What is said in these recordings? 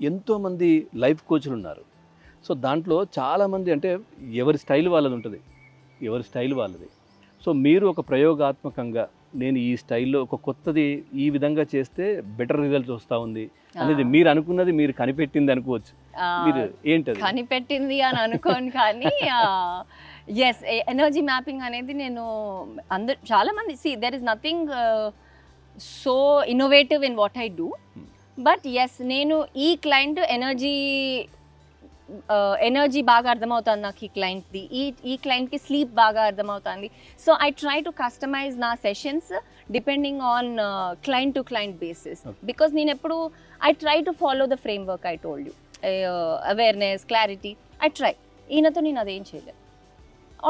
ఎంతోమంది లైఫ్ కోచ్లు ఉన్నారు. సో దాంట్లో చాలామంది అంటే ఎవరి స్టైల్ వాళ్ళది ఉంటుంది. ఎవరి స్టైల్ వాళ్ళది. సో మీరు ఒక ప్రయోగాత్మకంగా నేను ఈ స్టైల్లో ఒక కొత్తది ఈ విధంగా చేస్తే బెటర్ రిజల్ట్స్ వస్తూ ఉంది అనేది మీరు అనుకున్నది మీరు కనిపెట్టింది అనుకోవచ్చు. మీరు ఏంటది? కనిపెట్టింది అని అనుకోను కానీ ఎస్ ఎనర్జీ మ్యాపింగ్ అనేది నేను అందరు చాలా మంది see there is nothing so innovative in what I do. But yes నేను ఈ క్లయింట్ ఎనర్జీ ఎనర్జీ బాగా అర్థమవుతుంది నాకు ఈ క్లయింట్ది ఈ ఈ క్లయింట్కి స్లీప్ బాగా అర్థమవుతుంది. So I try to customise నా sessions depending on client to client basis. Because నేను ఎప్పుడు I try to follow the framework I told you awareness clarity I try ఈయనతో నేను అదేం చేయలేదు.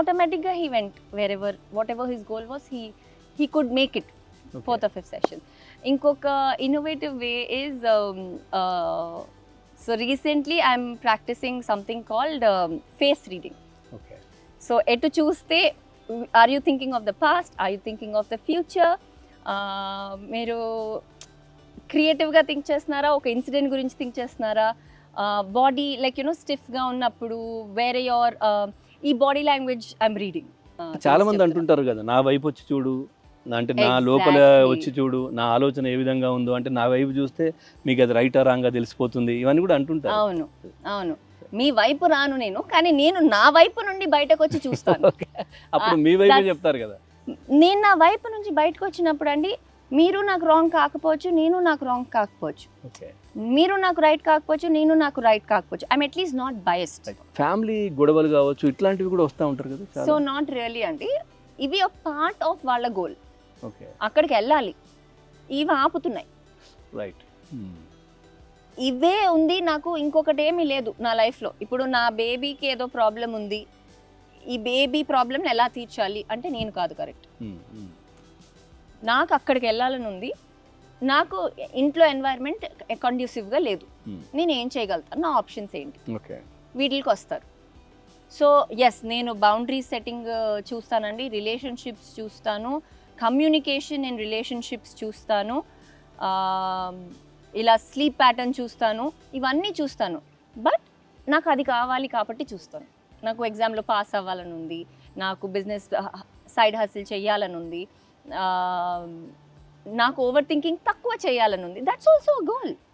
ఆటోమేటిక్గా he went wherever whatever his goal was he he could make it. Fourth of fifth session ఇంకొక innovative way is so recently I'm practising something called face reading so ఎటు చూస్తే are you thinking of the past are you thinking of the future మీరు క్రియేటివ్గా think చేస్తున్నారా? ఒక incident గురించి think చేస్తున్నారా? Body like you know స్టిఫ్గా ఉన్నప్పుడు వేరే యోర్ ఈ బాడీ లాంగ్వేజ్ ఐఎమ్ రీడింగ్ చాలా మంది అంటుంటారు కదా నా వైపు వచ్చి చూడు అంటే నా లోపల. వచ్చి చూడు నా ఆలోచన ఏ విధంగా ఉందో అంటే నా వైపు చూస్తే మీకు అది రైటా రాంగా తెలిసిపోతుంది. ఇవన్నీ కూడా అంటుంటారు. అవును అవును. మీ వైపు రాను నేను కానీ నేను నా వైపు నుండి బయటకు వచ్చి చూస్తాను. అప్పుడు మీ వైపే చెప్తారు కదా. నేను నా వైపు నుంచి బయటకు వచ్చినప్పుడు అండి మీరు నాకు రాంగ్ కాకపోవచ్చు నేను నాకు రాంగ్ కాకపోవచ్చు. మీరు నాకు రైట్ కాకపోవచ్చు నేను నాకు రైట్ కాకపోవచ్చు. I'm at least not biased family గొడవలు కావచ్చు ఇట్లాంటివి కూడా వస్తూ ఉంటారు కదా సో నాట్ రియల్లీ అండి. ఇవి ఒక పార్ట్ ఆఫ్ వాళ్ళ గోల్ అక్కడికి వెళ్ళాలి. ఇవి ఆపుతున్నాయి. రైట్ ఇవే ఉంది నాకు ఇంకొకటి ఏమీ లేదు నా లైఫ్లో. ఇప్పుడు నా బేబీకి ఏదో ప్రాబ్లం ఉంది. ఈ బేబీ ప్రాబ్లమ్ని ఎలా తీర్చాలి అంటే నేను కాదు కరెక్ట్. నాకు అక్కడికి వెళ్ళాలని ఉంది. నాకు ఇంట్లో ఎన్వైర్న్మెంట్ కండ్యూసివ్గా లేదు. Hmm. నేను ఏం చేయగలుగుతాను? నా ఆప్షన్స్ ఏంటి? వీటికి వస్తారు. సో ఎస్ నేను బౌండరీ సెట్టింగ్ చూస్తానండి. రిలేషన్షిప్స్ చూస్తాను. కమ్యూనికేషన్ ఇన్ రిలేషన్షిప్స్ చూస్తాను ఇలా స్లీప్ ప్యాటర్న్ చూస్తాను ఇవన్నీ చూస్తాను. బట్ నాకు అది కావాలి కాబట్టి చూస్తాను. నాకు ఎగ్జామ్లో పాస్ అవ్వాలని ఉంది నాకు బిజినెస్ సైడ్ హసిల్ చేయాలని ఉంది నాకు ఓవర్ థింకింగ్ తక్కువ చేయాలని ఉంది. That's also goal